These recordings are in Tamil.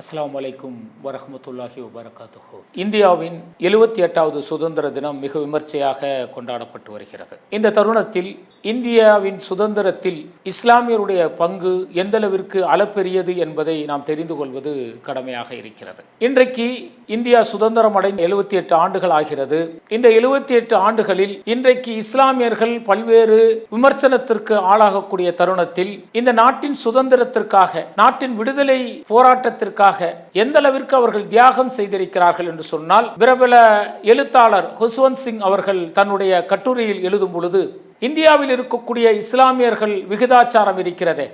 அஸ்லாம் வலைக்கும் வரஹ்மத்துல்லாஹி வபரகாத்துஹோ. இந்தியாவின் எழுபத்தி எட்டாவது சுதந்திர தினம் மிக விமர்சையாக கொண்டாடப்பட்டு வருகிறது. இந்த தருணத்தில் இந்தியாவின் சுதந்திரத்தில் இஸ்லாமியருடைய பங்கு எந்தளவிற்கு அளப்பெரியது என்பதை நாம் தெரிந்து கொள்வது கடமையாக இருக்கிறது. இன்றைக்கு இந்தியா சுதந்திரம் அடைந்த எழுபத்தி எட்டு ஆண்டுகள் ஆகிறது. இந்த எழுபத்தி எட்டு ஆண்டுகளில் இன்றைக்கு இஸ்லாமியர்கள் பல்வேறு விமர்சனத்திற்கு ஆளாகக்கூடிய தருணத்தில் இந்த நாட்டின் சுதந்திரத்திற்காக நாட்டின் விடுதலை போராட்டத்திற்காக எந்த அளவிற்கு அவர்கள் தியாகம் செய்திருக்கிறார்கள் என்று சொன்னால் பிரபல எழுத்தாளர் ஹுஸ்வந்த் சிங் அவர்கள் தன்னுடைய கட்டுரையில் எழுதும் பொழுது இந்தியாவில் இருக்கக்கூடிய இஸ்லாமியர்கள் விகிதாச்சாரம் இருக்கிறதே.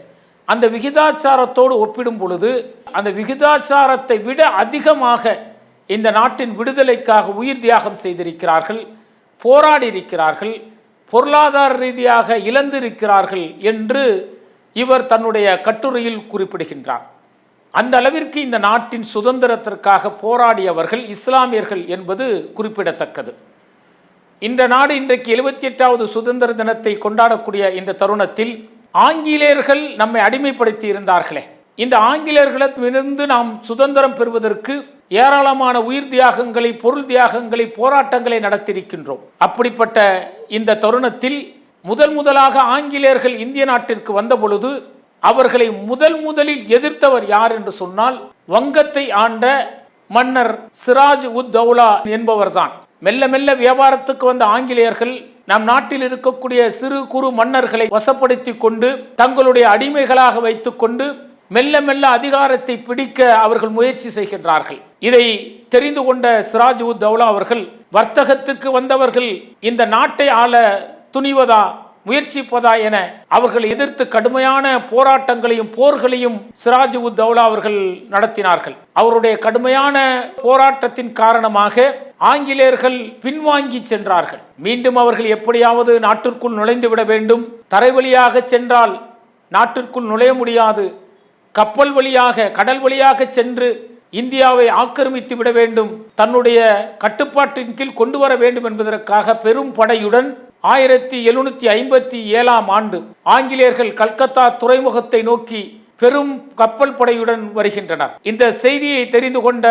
அந்த விகிதாச்சாரத்தோடு ஒப்பிடும் பொழுது அந்த விகிதாச்சாரத்தை விட அதிகமாக இந்த நாட்டின் விடுதலைக்காக உயிர் தியாகம் செய்திருக்கிறார்கள் போராடி இருக்கிறார்கள் பொருளாதார ரீதியாக இழந்திருக்கிறார்கள் என்று இவர் தன்னுடைய கட்டுரையில் குறிப்பிடுகின்றார். அந்த அளவிற்கு இந்த நாட்டின் சுதந்திரத்திற்காக போராடியவர்கள் இஸ்லாமியர்கள் என்பது குறிப்பிடத்தக்கது. இந்த நாடு இன்றைக்கு எழுபத்தி எட்டாவது சுதந்திர தினத்தை கொண்டாடக்கூடிய இந்த தருணத்தில் ஆங்கிலேயர்கள் நம்மை அடிமைப்படுத்தி இருந்தார்களே. இந்த ஆங்கிலேயர்களிடமிருந்து நாம் சுதந்திரம் பெறுவதற்கு ஏராளமான உயிர் தியாகங்களை பொருள் தியாகங்களை போராட்டங்களை நடத்தியிருக்கின்றோம். அப்படிப்பட்ட இந்த தருணத்தில் முதல் முதலாக ஆங்கிலேயர்கள் இந்திய நாட்டிற்கு வந்த பொழுது அவர்களை முதல் முதலில் எதிர்த்தவர் யார் என்று சொன்னால் வங்கத்தை ஆண்ட மன்னர் சிராஜ் உத் தௌலா என்பவர்தான். மெல்ல மெல்ல வியாபாரத்துக்கு வந்த ஆங்கிலேயர்கள் நம் நாட்டில் இருக்கக்கூடிய சிறு குறு மன்னர்களை வசப்படுத்தி கொண்டு தங்களுடைய அடிமைகளாக வைத்துக்கொண்டு மெல்ல மெல்ல அதிகாரத்தை பிடிக்க அவர்கள் முயற்சி செய்கின்றார்கள். இதை தெரிந்து கொண்ட சிராஜ் உத் தௌலா அவர்கள் வர்த்தகத்துக்கு வந்தவர்கள் இந்த நாட்டை ஆள துணிவதா முயற்சிப்பதா என அவர்கள் எதிர்த்து கடுமையான போராட்டங்களையும் போர்களையும் சிராஜ் உத் தௌலா அவர்கள் நடத்தினார்கள். அவருடைய கடுமையான போராட்டத்தின் காரணமாக ஆங்கிலேயர்கள் பின்வாங்கி சென்றார்கள். மீண்டும் அவர்கள் எப்படியாவது நாட்டிற்குள் நுழைந்து விட வேண்டும். தரை வழியாக சென்றால் நாட்டிற்குள் நுழைய முடியாது. கப்பல் வழியாக கடல் வழியாக சென்று இந்தியாவை ஆக்கிரமித்து விட வேண்டும். தன்னுடைய கட்டுப்பாட்டின் கீழ் கொண்டு வர வேண்டும் என்பதற்காக பெரும் படையுடன் ஆயிரத்தி எழுநூத்தி ஐம்பத்தி ஏழாம் ஆண்டு ஆங்கிலேயர்கள் கல்கத்தா துறைமுகத்தை நோக்கி பெரும் கப்பல் படையுடன் வருகின்றனர். இந்த செய்தியை தெரிந்து கொண்ட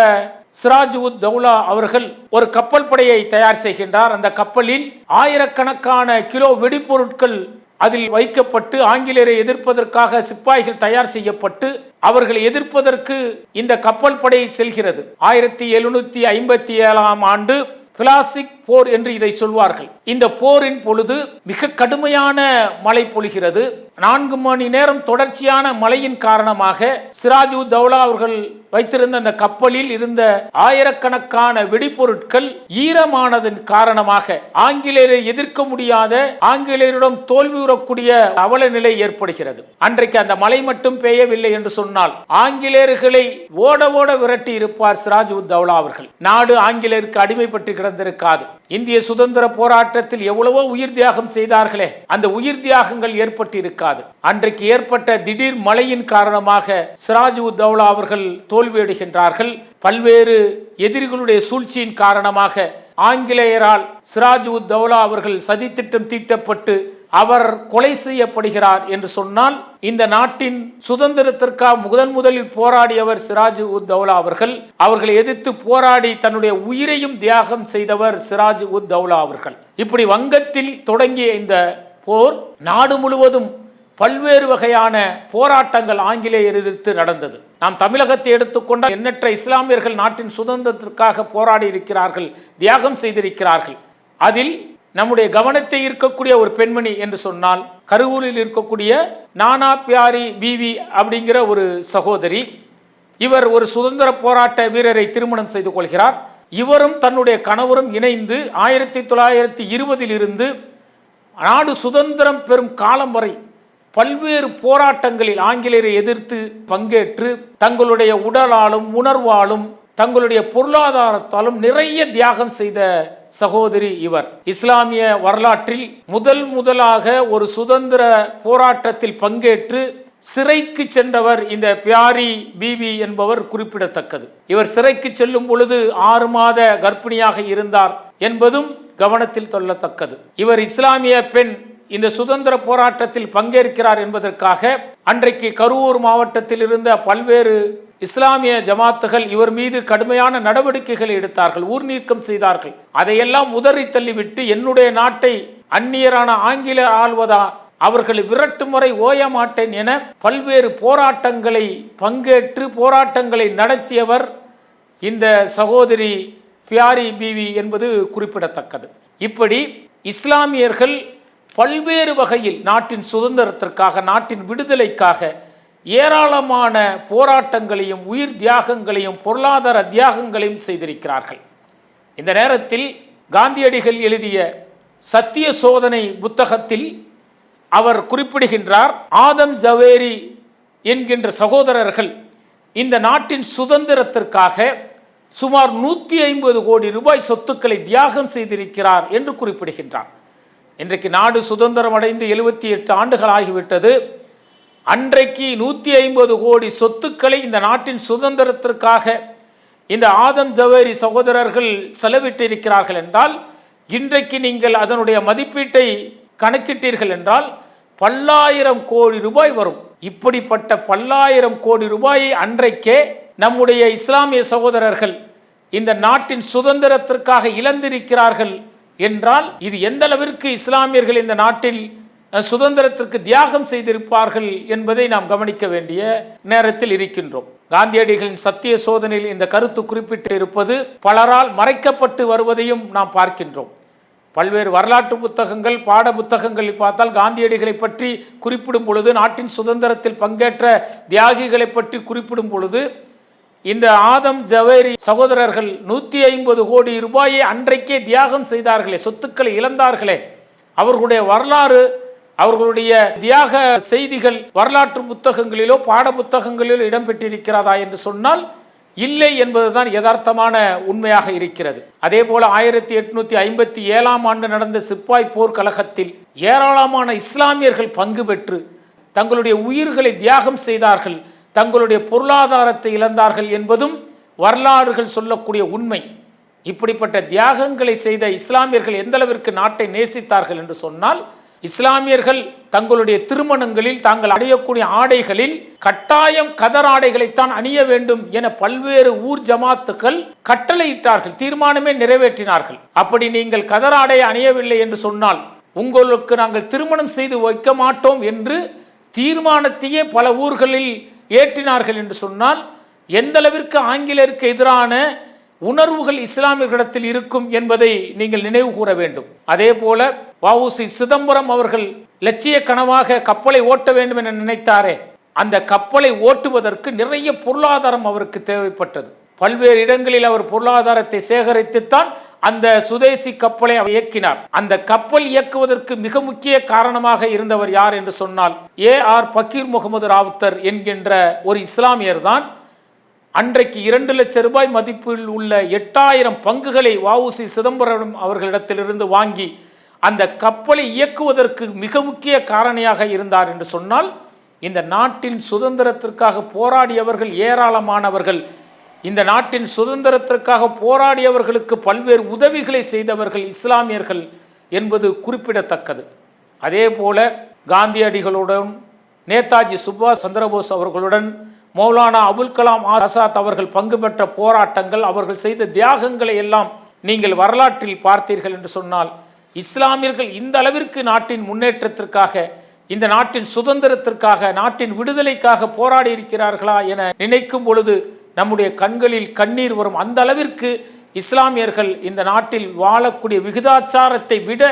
சிராஜ் உத் தௌலா அவர்கள் ஒரு கப்பல் படையை தயார் செய்கின்றார். அந்த கப்பலில் ஆயிரக்கணக்கான கிலோ வெடிப்பொருட்கள் அதில் வைக்கப்பட்டு ஆங்கிலேயரை எதிர்ப்பதற்காக சிப்பாய்கள் தயார் செய்யப்பட்டு அவர்களை எதிர்ப்பதற்கு இந்த கப்பல் படை செல்கிறது. ஆயிரத்தி எழுநூத்தி ஐம்பத்தி ஏழாம் ஆண்டு பிளாஸ்டிக் போர் என்று இதை சொல்வார்கள். இந்த போரின் பொழுது மிக கடுமையான மழை பொழிகிறது. நான்கு மணி நேரம் தொடர்ச்சியான மழையின் காரணமாக சிராஜு தௌலா அவர்கள் வைத்திருந்த அந்த கப்பலில் இருந்த ஆயிரக்கணக்கான வெடிப்பொருட்கள் ஈரமானதன் காரணமாக ஆங்கிலேயரை எதிர்க்க முடியாத ஆங்கிலேயரிடம் தோல்வியுறக்கூடிய அவல நிலை ஏற்படுகிறது. அன்றைக்கு அந்த மழை மட்டும் பெய்யவில்லை என்று சொன்னால் ஆங்கிலேயர்களை ஓட ஓட விரட்டி இருப்பார் சிராஜு உத் தௌலா அவர்கள். நாடு ஆங்கிலேயருக்கு அடிமைப்பட்டு கிடந்திருக்காது. இந்திய சுதந்திர போராட்டத்தில் எவ்வளவோ உயிர் தியாகம் செய்தார்களே அந்த உயிர் தியாகங்கள் ஏற்பட்டு இருக்காது அன்றைக்கு ஏற்பட்ட திடீர் மழையின் காரணமாக சிராஜ் உத்தவ்லா அவர்கள் தோல்வியடைகின்றார்கள். பல்வேறு எதிரிகளுடைய சூழ்ச்சியின் காரணமாக ஆங்கிலேயரால் சிராஜ் உத்தவ்லா அவர்கள் சதித்திட்டம் தீட்டப்பட்டு அவர் கொலை செய்யப்படுகிறார் என்று சொன்னால் இந்த நாட்டின் சுதந்திரத்திற்காக முதன் முதலில் போராடியவர் சிராஜ் உத் தௌலா அவர்கள் அவர்களை எதிர்த்து போராடி தன்னுடைய உயிரையும் தியாகம் செய்தவர் சிராஜ் உத் தௌலா அவர்கள். இப்படி வங்கத்தில் தொடங்கிய இந்த போர் நாடு முழுவதும் பல்வேறு வகையான போராட்டங்கள் ஆங்கிலேயர் எதிர்த்து நடந்தது. நாம் தமிழகத்தை எடுத்துக்கொண்டால் எண்ணற்ற இஸ்லாமியர்கள் நாட்டின் சுதந்திரத்திற்காக போராடி இருக்கிறார்கள் தியாகம் செய்திருக்கிறார்கள். அதில் நம்முடைய கவனத்தை இருக்கக்கூடிய ஒரு பெண்மணி என்று சொன்னால் கருவூரில் இருக்கக்கூடிய நானா பியாரி பிவி அப்படிங்கிற ஒரு சகோதரி இவர் ஒரு சுதந்திர போராட்ட வீரரை திருமணம் செய்து கொள்கிறார். இவரும் தன்னுடைய கணவரும் இணைந்து ஆயிரத்தி தொள்ளாயிரத்தி இருபதில் இருந்து நாடு சுதந்திரம் பெறும் காலம் வரை பல்வேறு போராட்டங்களில் ஆங்கிலேயரை எதிர்த்து பங்கேற்று தங்களுடைய உடலாலும் உணர்வாலும் தங்களுடைய பொருளாதாரத்தாலும் நிறைய தியாகம் செய்த சகோதரி இவர். இஸ்லாமிய வரலாற்றில் முதல் முதலாக ஒரு சுதந்திர போராட்டத்தில் பங்கேற்று சிறைக்கு சென்றவர் இந்த பியாரி பிபி என்பவர் குறிப்பிடத்தக்கது. இவர் சிறைக்கு செல்லும் பொழுது ஆறு மாத கர்ப்பிணியாக இருந்தார் என்பதும் கவனத்தில் கொள்ளத்தக்கது இவர் இஸ்லாமிய பெண் இந்த சுதந்திர போராட்டத்தில் பங்கேற்கிறார் என்பதற்காக அன்றைக்கு கரூர் மாவட்டத்தில் இருந்த பல்வேறு இஸ்லாமிய ஜமாத்துகள் இவர் மீது கடுமையான நடவடிக்கைகளை எடுத்தார்கள் ஊர் நீக்கம் செய்தார்கள். அதையெல்லாம் உதறி தள்ளிவிட்டு என்னுடைய நாட்டை அந்நியரான ஆங்கில ஆள்வதா அவர்களை விரட்டும் வரை ஓய மாட்டேன் என பல்வேறு போராட்டங்களை பங்கேற்று போராட்டங்களை நடத்தியவர் இந்த சகோதரி பியாரி பிவி என்பது குறிப்பிடத்தக்கது. இப்படி இஸ்லாமியர்கள் பல்வேறு வகையில் நாட்டின் சுதந்திரத்திற்காக நாட்டின் விடுதலைக்காக ஏராளமான போராட்டங்களையும் உயிர் தியாகங்களையும் பொருளாதார தியாகங்களையும் செய்திருக்கிறார்கள். இந்த நேரத்தில் காந்தியடிகள் எழுதிய சத்திய சோதனை புத்தகத்தில் அவர் குறிப்பிடுகின்றார் ஆதம் ஜவேரி என்கின்ற சகோதரர்கள் இந்த நாட்டின் சுதந்திரத்திற்காக சுமார் நூற்றி ஐம்பது கோடி ரூபாய் சொத்துக்களை தியாகம் செய்திருக்கிறார் என்று குறிப்பிடுகின்றார். இன்றைக்கு நாடு சுதந்திரம் அடைந்து எழுபத்தி எட்டு ஆண்டுகள் ஆகிவிட்டது. அன்றைக்கு நூற்றி ஐம்பது கோடி சொத்துக்களை இந்த நாட்டின் சுதந்திரத்திற்காக இந்த ஆதம் ஜவேரி சகோதரர்கள் செலவிட்டிருக்கிறார்கள் என்றால் இன்றைக்கு நீங்கள் அதனுடைய மதிப்பீட்டை கணக்கிட்டீர்கள் என்றால் பல்லாயிரம் கோடி ரூபாய் வரும். இப்படிப்பட்ட பல்லாயிரம் கோடி ரூபாயை அன்றைக்கே நம்முடைய இஸ்லாமிய சகோதரர்கள் இந்த நாட்டின் சுதந்திரத்திற்காக இழந்திருக்கிறார்கள் என்றால் இது எந்த அளவிற்கு இஸ்லாமியர்கள் இந்த நாட்டில் சுதந்திரத்திற்கு தியாகம் செய்திருப்பார்கள் என்பதை நாம் கவனிக்க வேண்டிய நேரத்தில் இருக்கின்றோம். காந்தியடிகளின் சத்திய சோதனையில் இந்த கருத்து குறிப்பிட்டு இருப்பது பலரால் மறைக்கப்பட்டு வருவதையும் நாம் பார்க்கின்றோம். பல்வேறு வரலாற்று புத்தகங்கள் பாட புத்தகங்களில் பார்த்தால் காந்தியடிகளை பற்றி குறிப்பிடும் பொழுது நாட்டின் சுதந்திரத்தில் பங்கேற்ற தியாகிகளை பற்றி குறிப்பிடும் பொழுது இந்த ஆதம் ஜவேரி சகோதரர்கள் நூற்றி ஐம்பது கோடி ரூபாயை அன்றைக்கே தியாகம் செய்தார்களே சொத்துக்களை இழந்தார்களே. அவர்களுடைய வரலாறு அவர்களுடைய தியாக செய்திகள் வரலாற்று புத்தகங்களிலோ பாட புத்தகங்களிலோ இடம்பெற்றிருக்கிறதா என்று சொன்னால் இல்லை என்பதுதான் யதார்த்தமான உண்மையாக இருக்கிறது. அதே போல ஆயிரத்தி எட்நூத்தி ஐம்பத்தி ஏழாம் ஆண்டு நடந்த சிப்பாய் போர் கழகத்தில் ஏராளமான இஸ்லாமியர்கள் பங்கு பெற்று தங்களுடைய உயிர்களை தியாகம் செய்தார்கள் தங்களுடைய பொருளாதாரத்தை இழந்தார்கள் என்பதும் வரலாறுகள் சொல்லக்கூடிய உண்மை. இப்படிப்பட்ட தியாகங்களை செய்த இஸ்லாமியர்கள் எந்தளவிற்கு நாட்டை நேசித்தார்கள் என்று சொன்னால் இஸ்லாமியர்கள் தங்களுடைய திருமணங்களில் தாங்கள் அடையக்கூடிய ஆடைகளில் கட்டாயம் கதர் ஆடைகளைத்தான் அணிய வேண்டும் என பல்வேறு ஊர் ஜமாத்துக்கள் கட்டளையிட்டார்கள் தீர்மானமே நிறைவேற்றினார்கள். அப்படி நீங்கள் கதர் ஆடை அணியவில்லை என்று சொன்னால் உங்களுக்கு நாங்கள் திருமணம் செய்து வைக்க மாட்டோம் என்று தீர்மானத்தையே பல ஊர்களில் ஏற்றினார்கள் என்று சொன்னால் எந்தளவிற்கு ஆங்கிலருக்கு ஆங்கிலேயருக்கு எதிரான உணர்வுகள் இஸ்லாமியர்களிடத்தில் இருக்கும் என்பதை நீங்கள் நினைவு கூற வேண்டும். அதே போல வவுசி சிதம்பரம் அவர்கள் லட்சிய கனவாக கப்பலை ஓட்ட வேண்டும் என நினைத்தாரே அந்த கப்பலை ஓட்டுவதற்கு நிறைய பொருளாதாரம் அவருக்கு தேவைப்பட்டது. பல்வேறு இடங்களில் அவர் பொருளாதாரத்தை சேகரித்துத்தான் அந்த சுதேசி கப்பலை அவர் இயக்கினார். அந்த கப்பல் இயக்குவதற்கு மிக முக்கிய காரணமாக இருந்தவர் யார் என்று சொன்னால் ஏ ஆர் பக்கீர் முகமது ராவுத்தர் என்கின்ற ஒரு இஸ்லாமியர் தான் அன்றைக்கு இரண்டு லட்சம் ரூபாய் மதிப்பில் உள்ள எட்டாயிரம் பங்குகளை வஉசி சிதம்பரம் அவர்களிடத்திலிருந்து வாங்கி அந்த கப்பலை இயக்குவதற்கு மிக முக்கிய காரணியாக இருந்தார் என்று சொன்னால் இந்த நாட்டின் சுதந்திரத்திற்காக போராடியவர்கள் ஏராளமானவர்கள். இந்த நாட்டின் சுதந்திரத்திற்காக போராடியவர்களுக்கு பல்வேறு உதவிகளை செய்தவர்கள் இஸ்லாமியர்கள் என்பது குறிப்பிடத்தக்கது. அதே போல காந்தியடிகளுடன் நேதாஜி சுபாஷ் சந்திரபோஸ் அவர்களுடன் மௌலானா அபுல் கலாம் ஆசாத் அவர்கள் பங்கு பெற்ற போராட்டங்கள் அவர்கள் செய்த தியாகங்களை எல்லாம் நீங்கள் வரலாற்றில் பார்த்தீர்கள் என்று சொன்னால் இஸ்லாமியர்கள் இந்த அளவிற்கு நாட்டின் முன்னேற்றத்திற்காக இந்த நாட்டின் சுதந்திரத்திற்காக நாட்டின் விடுதலைக்காக போராடி இருக்கிறார்களா என நினைக்கும் பொழுது நம்முடைய கண்களில் கண்ணீர் வரும். அந்த அளவிற்கு இஸ்லாமியர்கள் இந்த நாட்டில் வாழக்கூடிய விகிதாச்சாரத்தை விட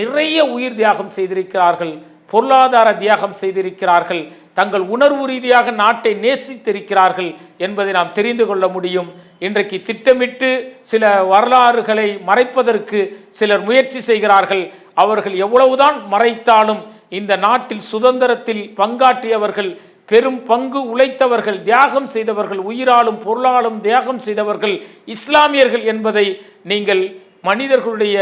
நிறைய உயிர் தியாகம் செய்திருக்கிறார்கள். பொருளாதார தியாகம் செய்திருக்கிறார்கள். தங்கள் உணர்வு ரீதியாக நாட்டை நேசித்திருக்கிறார்கள் என்பதை நாம் தெரிந்து கொள்ள முடியும். இன்றைக்கு திட்டமிட்டு சில வரலாறுகளை மறைப்பதற்கு சிலர் முயற்சி செய்கிறார்கள். அவர்கள் எவ்வளவுதான் மறைத்தாலும் இந்த நாட்டில் சுதந்திரத்தில் பங்காற்றியவர்கள் பெரும் பங்கு உழைத்தவர்கள் தியாகம் செய்தவர்கள் உயிராலும் பொருளாலும் தியாகம் செய்தவர்கள் இஸ்லாமியர்கள் என்பதை நீங்கள் மனிதர்களுடைய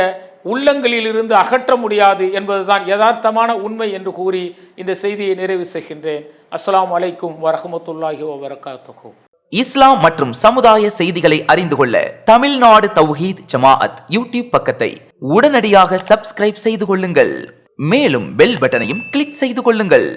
உள்ளங்களில் இருந்து அகற்ற முடியாது என்பதுதான் யதார்த்தமான உண்மை என்று கூறி இந்த செய்தியை நிறைவு செய்கின்றேன். அஸ்லாம் அலைக்கும் வரஹ்மத்துல்லாஹி வபரகாத்துஹு. இஸ்லாம் மற்றும் சமுதாய செய்திகளை அறிந்து கொள்ள தமிழ்நாடு தௌஹீத் ஜமாஅத் யூடியூப் பக்கத்தை உடனடியாக சப்ஸ்கிரைப் செய்து கொள்ளுங்கள். மேலும் பெல் பட்டனையும் கிளிக் செய்து கொள்ளுங்கள்.